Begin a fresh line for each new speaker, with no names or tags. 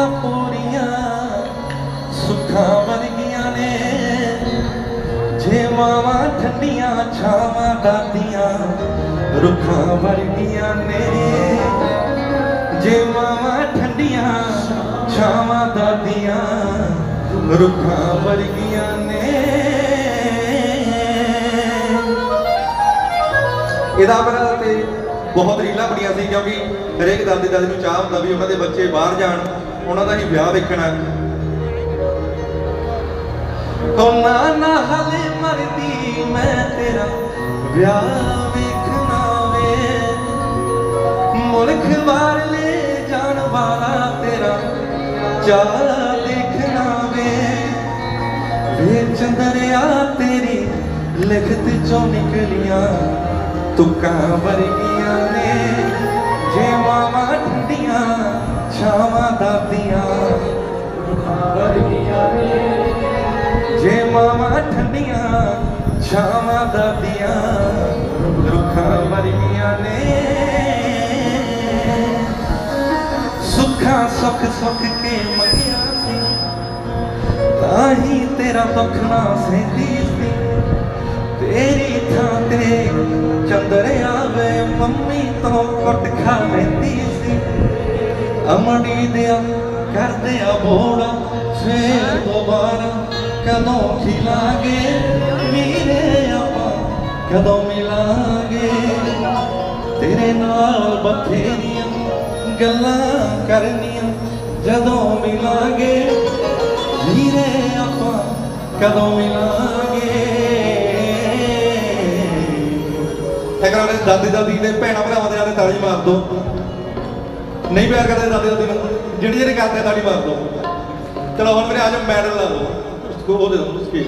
ਦੀਆਂ ਪੂਰੀਆਂ ਸੁੱਖਾਂ ਵਰਗੀਆਂ ਨੇ। ਜੇ ਮਾਵਾਂ ਠੰਡੀਆਂ, ਛਾਵਾਂ ਦਾਦੀਆਂ ਰੁੱਖਾਂ ਵਰਗੀਆਂ ਨੇ। ਜੇ ਮਾਵਾਂ ਠੰਡੀਆਂ, ਛਾਵਾਂ ਦਾਦੀਆਂ ਰੁੱਖਾਂ ਵਰਗੀਆਂ ਨੇ। ਇਹਦਾ ਮੇਰਾ ਤੇ ਬਹੁਤ ਰੀਲਾਂ ਬਣੀਆਂ ਸੀ, ਕਿਉਂਕਿ ਹਰੇਕ ਦਾਦੀ ਦਾਦੀ ਨੂੰ ਚਾਹ ਹੁੰਦਾ ਵੀ ਉਹਨਾਂ ਦੇ ਬੱਚੇ ਬਾਹਰ ਜਾਣ। ਉਹਨਾਂ ਦਾ ਹੀ ਵਿਆਹ ਵੇਖਣਾ। ਕੋਨਾ ਨਾ ਹਲੇ ਮਰਦੀ, ਮੈਂ ਤੇਰਾ ਵਿਆਹ ਵੇਖਣਾ ਵੇ। ਮੁਲਕ ਬਾਹਰ ਲੈ ਜਾਣ ਵਾਲਾ ਤੇਰਾ ਚਾਹ ਦੇਖਣਾ ਵੇ। ਵੇ ਚੰਦਰਿਆ, ਤੇਰੀ ਲਿਖਤ ਚੋਂ ਨਿਕਲੀਆਂ ਤੁਕਾਂ ਵਰਗੀਆਂ। ਛਾਵਾਂ ਦਾਦੀਆਂ ਵਰਗੀਆਂ ਨੇ ਜੇ ਮਾਵਾਂ ਠੰਡੀਆਂ ਛਾਵਾਂ ਦਾਦੀਆਂ ਰੁੱਖਾਂ ਵਰਗੀਆਂ ਨੇ ਸੁੱਖਾਂ ਸੁੱਖ ਸੁੱਖ ਕੇ ਮੰਗਿਆ ਸੀ ਤਾਂ ਹੀ ਤੇਰਾ ਦੁੱਖ ਨਾ ਸਹਿੰਦੀ ਸੀ ਤੇਰੀ ਥਾਂ ਤੇ ਚੰਦਰ ਆਵੇ ਮੰਮੀ ਤੋਂ ਕੁੱਟ ਖਾ ਲੈਂਦੀ ਸੀ ਦਿਆ ਕਰਦੇ ਆ ਬੋੜਾ ਫੇਰ ਦੁਬਾਰਾ ਕਦੋਂ ਖਿਲਾਂਗੇ? ਵੀਰੇ ਆਪਾਂ ਕਦੋਂ ਮਿਲਾਂਗੇ? ਤੇਰੇ ਨਾਲ ਬਥੇਰੀਆਂ ਗੱਲਾਂ ਕਰਨੀਆਂ ਜਦੋਂ ਮਿਲਾਂਗੇ? ਵੀਰੇ ਆਪਾਂ ਕਦੋਂ ਮਿਲਾਂਗੇ? ਇੱਕ ਵਾਰ ਦਾਦੀ ਦਾਦੀ ਦੇ ਭੈਣਾ ਭਰਾਵਾਂ ਦੇ ਨਾਲ ਤਾੜੀ ਮਾਰ ਦੋ ਨਹੀਂ ਪਿਆਰ ਕਰਦੇ ਦਾਦੇ ਦਾਦੀ ਨੂੰ। ਜਿਹੜੇ ਜਿਹੜੇ ਕਰਦੇ ਤਾੜੀ ਮਾਰ ਦੋ। ਚਲੋ ਹੁਣ ਮੇਰੇ ਆ ਜਾਓ, ਮੈਡਲ ਲਾ ਦੋ ਉਹ ਦੇ ਦੋ ਸਪੀਚ